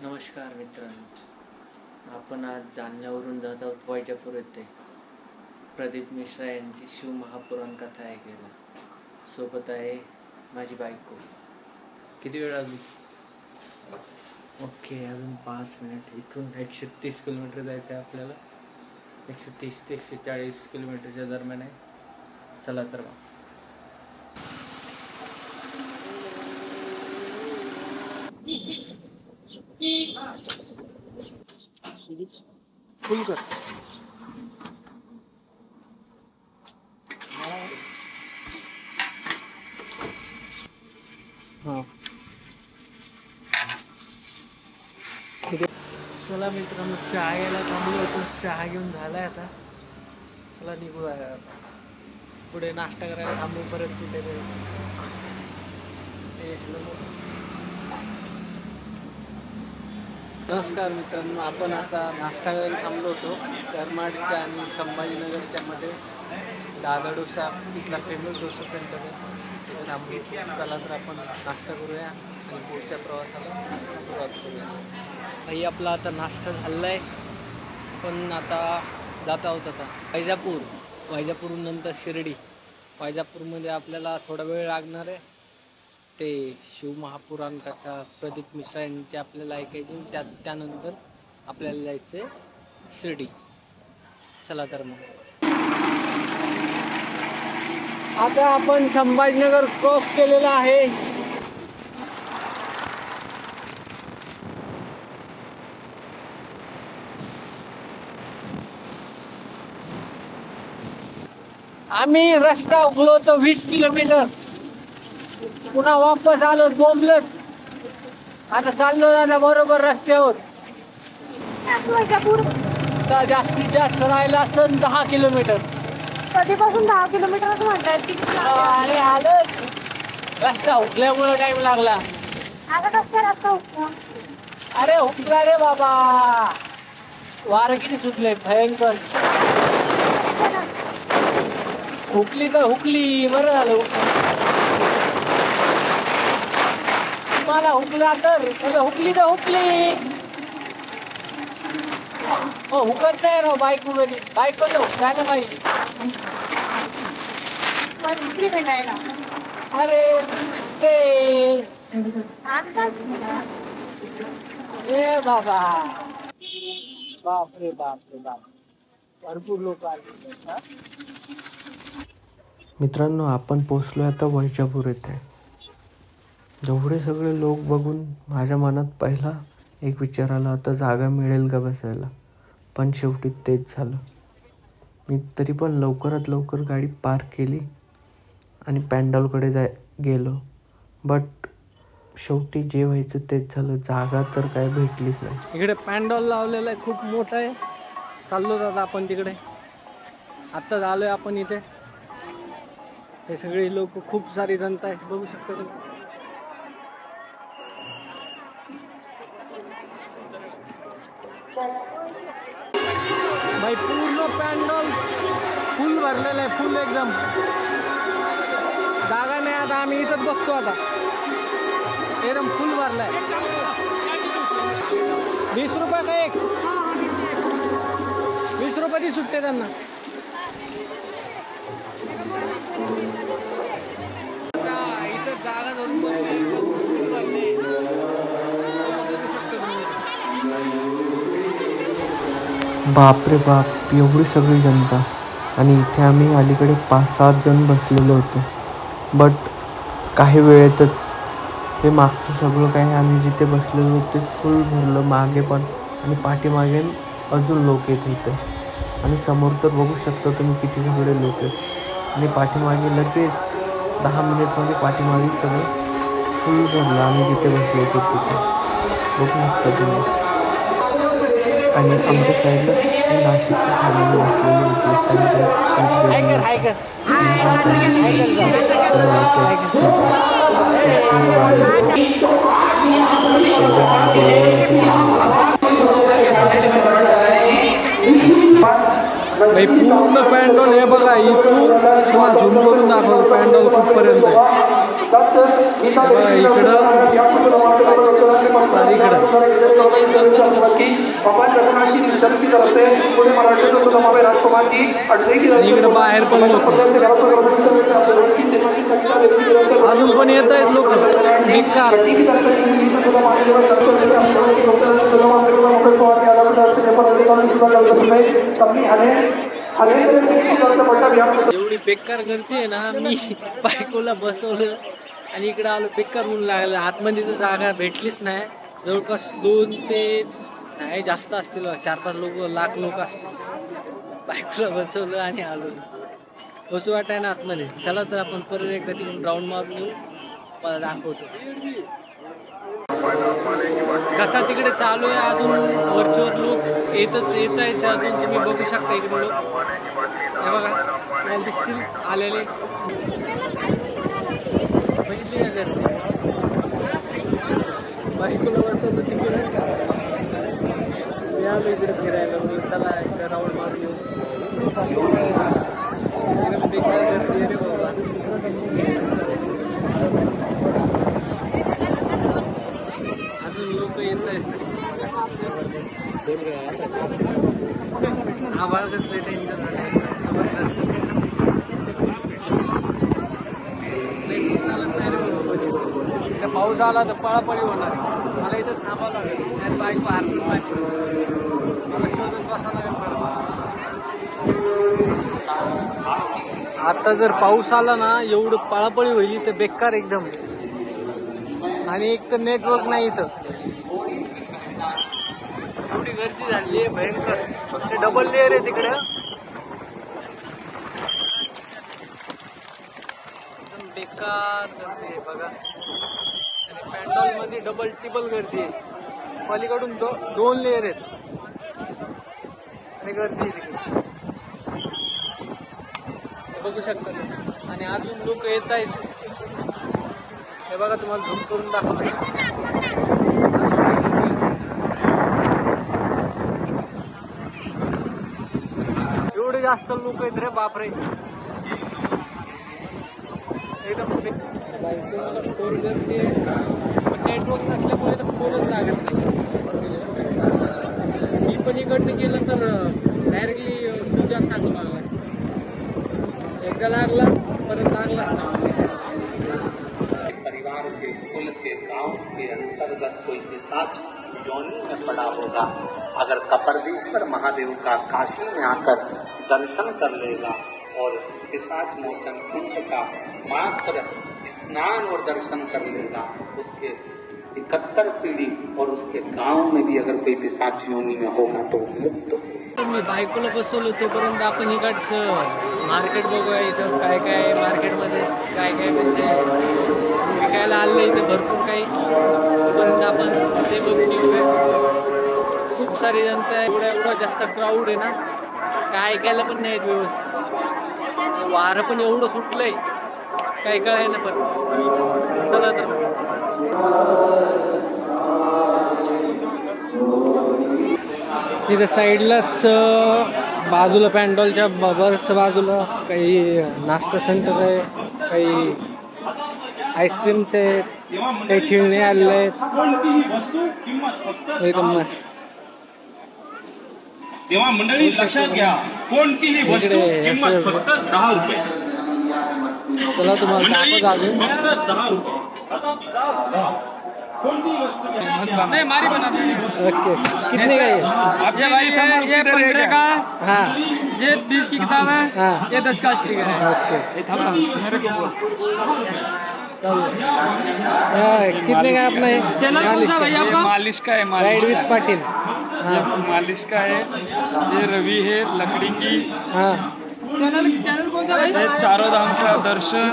नमस्कार मित्रांनो. आपण आज जालन्यावरून जात आहोत वैजापूर येथे. प्रदीप मिश्रा यांची शिव महापुराण कथा ऐकायला. सोबत आहे माझी बायको. किती वेळ अजून? ओके अजून पाच मिनिट. इथून एकशे तीस किलोमीटर जायचं आहे आपल्याला. एकशे तीस ते एकशे चाळीस किलोमीटरच्या दरम्यान आहे. चला तर मग. फुल कर चला मित्रांनो चहा घ्यायला थांबलो होतो चहा घेऊन झालाय आता चला निघू आता पुढे नाश्ता करायला थांबू परत कुठे तरी. एक नंबर. नमस्कार मित्रांनो आपण आता नाश्ता करायला थांबलो होतो. करमाडच्या आणि संभाजीनगरच्या मध्ये दादा डोसा इथला फेमस डोसा सेंटर आहे. थांबलो चला तर आपण नाश्ता करूया आणि पुढच्या प्रवासाला सुरुवात करूया. भाई आपला आता नाश्ता झाला आहे पण आता जात आहोत आता. वैजापूर. वैजापूरनंतर शिर्डी. वैजापूरमध्ये आपल्याला थोडा वेळ लागणार आहे. ते शिवमहापुराण कथा प्रदीप मिश्रा यांची आपल्याला ऐकायची त्या त्यानंतर आपल्याला जायचं आहे शिर्डी. चला तर मग. आता आपण संभाजीनगर क्रॉस केलेला आहे. आम्ही रस्ता उघलो होतो वीस किलोमीटर. पुन्हा वापस आलो बोंबलत आता चाललो दादा बरोबर रस्त्यावर. आता जास्तीत जास्त राहिला असन दहा किलोमीटर. कधीपासून दहा किती अरे आलं रस्ता हुकल्यामुळे टाइम लागला. आता कसं रस्ता अरे हुकला रे बाबा. वारं किती सुटले भयंकर. हुकली तर हुकली बरं झालं मला हुकला तर हुकली तर हुकली. हो हुकत नाही राव बायको मध्ये बायको तर हुकायला पाहिजे. अरे ते. आता? ए बाबा. बाप रे बाप रे बाप भरपूर लोक आले? मित्रांनो आपण पोचलो आता वैजापूर येथे. एवढे सगळे लोक बघून माझ्या मनात पहिला एक विचार आला होता जागा मिळेल का बसायला? पण शेवटी तेच झालं. मी तरी पण लवकरात लवकर गाडी पार्क केली आणि पॅन्डॉलकडे जाय गेलो. बट शेवटी जे व्हायचं तेच झालं. जागा तर काय भेटलीच नाही. इकडे पॅन्डॉल लावलेला आहे खूप मोठा आहे. चाललो दादा आपण तिकडे. आत्ताच आलोय आपण इथे. हे सगळे लोक खूप सारी जनता आहे बघू शकता तुम्ही. भाई पूर्ण पॅन्डॉल फुल भरलेलं आहे फुल एकदम. जागा नाही आता आम्ही इथंच बसतो आता. एकदम फुल भरलाय. वीस रुपये का एक? वीस रुपयाची सुटते त्यांना. इथं जागा धरून बसलोय, बापरे बाप एवढी सगळी जनता. आणि इथे आम्ही अलीकडे पाच सात जण बसलेलो होतो. बट काही वेळेतच हे मागचं सगळं काही आम्ही जिथे बसलेलो होतो ते फुल भरलं मागे पण आणि पाठीमागे अजून लोक येत होते. आणि समोर तर बघू शकता तुम्ही किती सगळे लोक आहेत. आणि पाठीमागे लगेच दहा मिनिटमध्ये पाठीमागे सगळं फुल भरलं आम्ही जिथे बसलो होतो तिथे. बघू शकता तुम्ही. आणि आमच्या साईडलाच नाशिकची फॅमिली बसलेली होती त्यांचं एक सूट बेबी ऐकल ऐकल आणि हा त्यांची मुलगी, तर माझं एक छोटं कृष्ण वाणी. एकदम गोड असं बनवलं. भाई पूर्ण पॅन्डॉल हे बघा इथून तुम्हाला झूम करून दाखवतो पॅन्डॉल कुठपर्यंत आहे तेव्हा इकडं बाहेर पण लोक. अजून पण येत आहेत लोक. बेकार एवढी बेकार गर्दी आहे ना मी. बायकोला बसवलं. आणि इकडं आलो बेकार म्हणून लागलं. आतमध्ये तर जागा भेटलीच नाही. जवळपास दोन ते नाही जास्त असतील चार पाच लोक लाख लोक असतील. बायकोला बसवलं आणि आलो. बसू वाटाय ना आतमध्ये. चला तर आपण परत एकदा तिकडून राऊंड मारून येऊ मला दाखवतो. कथा तिकडे चालू आहे. अजून वरच्यावर लोक येतच येत आहे अजून तुम्ही बघू शकता इकडे लोक. हे बघा तुम्हाला दिसतील आलेले. बघितली का गर्दी? बायकोला बसवलं तिकडे आलो इकडे फिरायला म्हणलं चला एकदा राऊंड मारून येऊ. एकदम बेकार गर्दी आहे रे बाबा. अजून लोक येत आहेत आभाळ कसले टेन्शन जबरदस्त लई पण चालत नाही रे बाबा मध्ये. इथं पाऊस आला तर पळापळी होणार. मला इथं थांबावं लागेल. त्यात बाईक हारपून माझी. मला शोधून बसावं लागेल आता जर पाऊस आला ना एवढं पळापळी होईल तर बेकार एकदम. आणि एक तर नेटवर्क नाही इथं. एवढी गर्दी झाली आहे भयंकर. फक्त डबल लेअर आहे तिकडं. बेकार गर्दी आहे बघा. आणि पॅन्डॉलमध्ये डबल टिबल गर्दी आहे. पलीकडून दो, दोन लेअर आहेत. आणि गर्दी आहे तिकडे. हे बघू शकता तुम्ही. आणि अजून लोक येत आहेत. हे बघा तुम्हाला झूम करून दाखवतो. एवढे जास्त लोक आहेत रे बापरे. नेटवर्क नसल्यामुळे तर फोनच लागत नाही मी पण इकडनं गेलं तर डायरेक्टली सुजात सांगू लागला एकदा लागला परत लागलाच नाही परिवार के कुल के गाँव के अंतर्गत कोई पिशाच योनि में पड़ा होगा अगर कपरदेश्वर महादेव का काशी में आकर दर्शन कर लेगा और पिशाच मोचन कुंभ का मात्र स्नान और दर्शन कर लेगा उसके इकहत्तर पीढ़ी और उसके गांव में भी अगर कोई पिशाच योनि में होगा तो मुक्त हो। मी बायकोला बसवलं तोपर्यंत आपण इकडचं मार्केट बघूया इथं काय काय आहे मार्केटमध्ये काय काय म्हणजे विकायला आलं इथं भरपूर काही. तोपर्यंत आपण ते बघून येऊया. खूप सारी जनता आहे एवढा एवढा जास्त क्राऊड आहे ना काय ऐकायला पण नाही व्यवस्थित. वारं पण एवढं सुटलंय. काय कळाय ना पण चला तर इथं साईडलाच बाजूला पॅन्डॉलच्या ब- बाजूला काही नाश्ता सेंटर आहे काही आईस्क्रीमचे काही खेळणे आलेले आहेत. एकदम मस्त. तेव्हा मंडळी लक्षात घ्या. कोणतीही वस्तू किंमत फक्त दहा रुपये. चला तुम्हाला दहा रुपये. कोणतीही वस्तू. नहीं मारी बना ओके. कितने का ये? ये भाई ये पंद्रह का? हाँ. ये बीस की किताब है हाँ. ये दस का स्टिकर है। ओके. हाँ, कितने का अपना चैनल कौन सा भाई मालिश आपका? मालिश का है राइड मालिश विथ पाटिल ये मालिश का है ये रवि है लकड़ी की। हाँ। चैनल चैनल कौन सा भाई ये चारों धाम का दर्शन।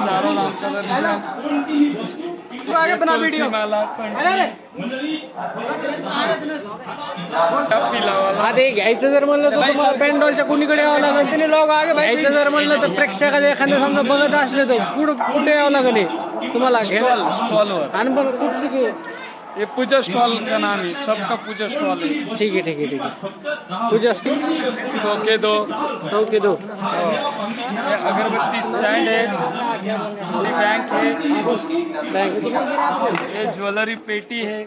चारों धाम। का दर्शन। तू आगे बना वीडियो घ्यायचं जर म्हणलं तर तुम्हाला पॅन्डॉलच्या कुणीकडे यावं लागेल? लोग आगे घ्यायचं जर म्हणलं तर प्रेक्षकाला एखादं समजा बघत असले तर कुठं कुठे यावं लागेल? तुम्हाला स्टॉलवर आणि बघ कुठची घे ये पूजा स्टॉल का नाम है सबका पूजा स्टॉल है। ठीक आहे ठीक आहे ठीक आहे पूजा सौ के दो। सौ के दो। अगरबत्ती स्टैंड है बैंक है। बँक। ये ज्वेलरी पेटी है।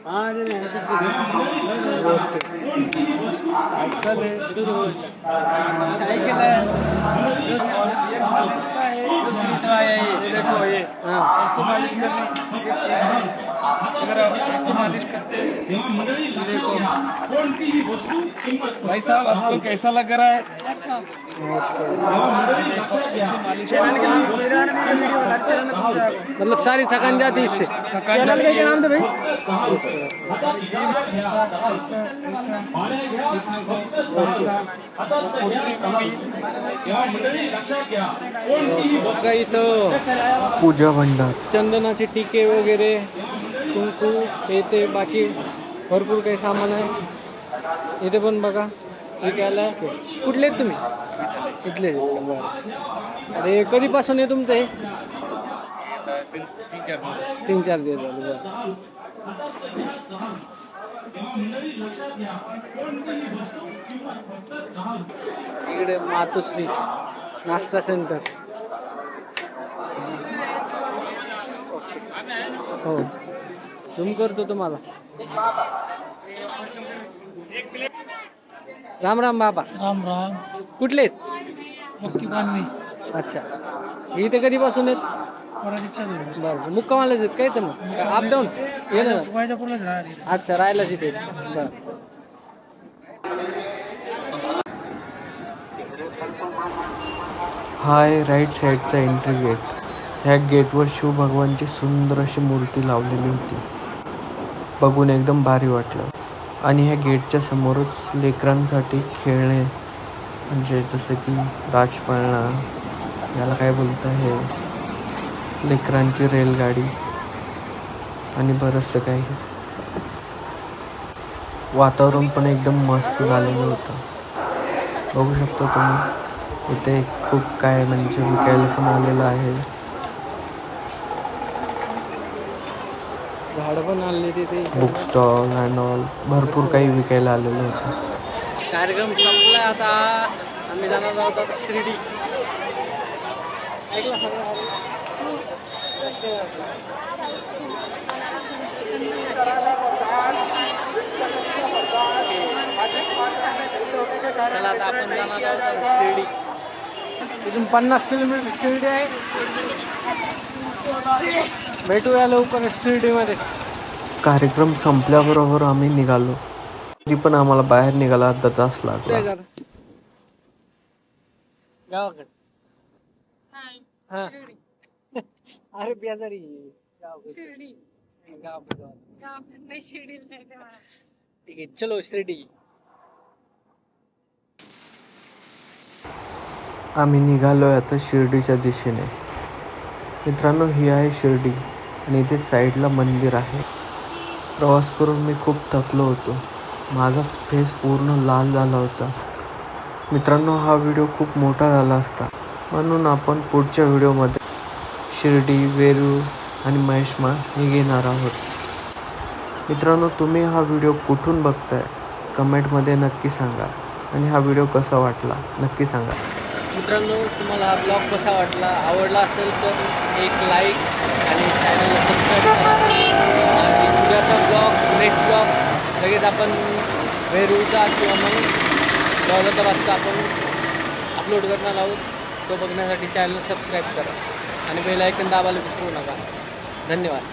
साइकिल है। साइकिल है। ये है शिवाय है ये देखो ये। हाँ। ऐसे मालिश करने अगर आप ऐसे मालिश करते हैं देखो भाई साहब आपको कैसा लग रहा है? अच्छा। मतलब सारी थकान जाती इससे। चैनल का क्या नाम था भाई? इथं पूजा भंडार। चंदना चंदनाचे टिके वगैरे कुंकू हे ते बाकी भरपूर काही सामान आहे. इथे पण बघा विकायला कुठले आहेत तुम्ही? इथले बरं. अरे कधीपासून आहे तुमचं हे? तीन चार दिवस झाले बरं. इकडे मातोश्री नाश्ता सेंटर. हो. झूम करतो तुम्हाला. राम राम बाबा. राम राम. कुठले अच्छा. इथे कधीपासून आहेत? वराजीच्या जवळ बरं मुक्कामालाच आहेत काय तर मग? अप डाऊन ये ना. वायजापूरलाच राहिली अच्छा राहायला तिथे बरं. हा आहे राईट साईडचा एंट्री गेट ह्या गेटवर शिवभगवानची सुंदर अशी मूर्ती लावलेली होती. बघून एकदम भारी वाटलं. आणि ह्या गेटच्या समोरच लेकरांसाठी खेळणे म्हणजे जसं की राजपाळणा याला काय बोलतं हे लेकरांची रेलगाडी आणि बरंचसं काही. वातावरण पण एकदम मस्त झालेलं होतं. बघू शकतो तुम्ही इथे खूप काय म्हणजे विकायला पण आलेलं आहे झाडं पण आणले तिथे बुक स्टॉल अँड ऑल भरपूर काही विकायला आलेलं होतं. कार्यक्रम संपला आता. आम्ही जाणार आहोत आता शिर्डी. ऐकलं चला आता आपण जाणार आहोत शिर्डी. इथून पन्नास किलोमीटर शिर्डी आहे. भेटूया लवकर शिर्डीमध्ये. कार्यक्रम संपल्याबरोबर आम्ही निघालो. तरी पण आम्हाला बाहेर निघायला अर्धा तास लागला. गावाकडे. हा. अरे बेजारी. गावाकडे. गावाकडे जाऊ. ठीक आहे चलो शिर्डी. आम्ही निघालोय आता शिर्डीच्या दिशेने. मित्रांनो ही आहे शिर्डी आणि इथे साईडला मंदिर आहे. प्रवास करून मी खूप थकलो होतो. माझा फेस पूर्ण लाल झाला होता. मित्रांनो हा व्हिडिओ खूप मोठा झाला असता. म्हणून आपण पुढच्या व्हिडिओमध्ये शिर्डी वेरूळ आणि महेशमा हे घेणार आहोत. मित्रांनो तुम्ही हा व्हिडिओ कुठून बघताय? कमेंटमध्ये नक्की सांगा. आणि हा व्हिडिओ कसा वाटला? नक्की सांगा. मित्रांनो तुम्हाला हा ब्लॉग कसा वाटला? आवडला असेल तर एक लाईक आणि चॅनलला सबस्क्राईब करा. आणि उद्याचा ब्लॉग नेक्स्ट ब्लॉग लगेच आपण वेरूळचा किंवा मग दौलताबादचा आपण अपलोड करणार आहोत. तो बघण्यासाठी चॅनल सबस्क्राईब करा. आणि बेल आयकन दाबायला विसरू नका. धन्यवाद.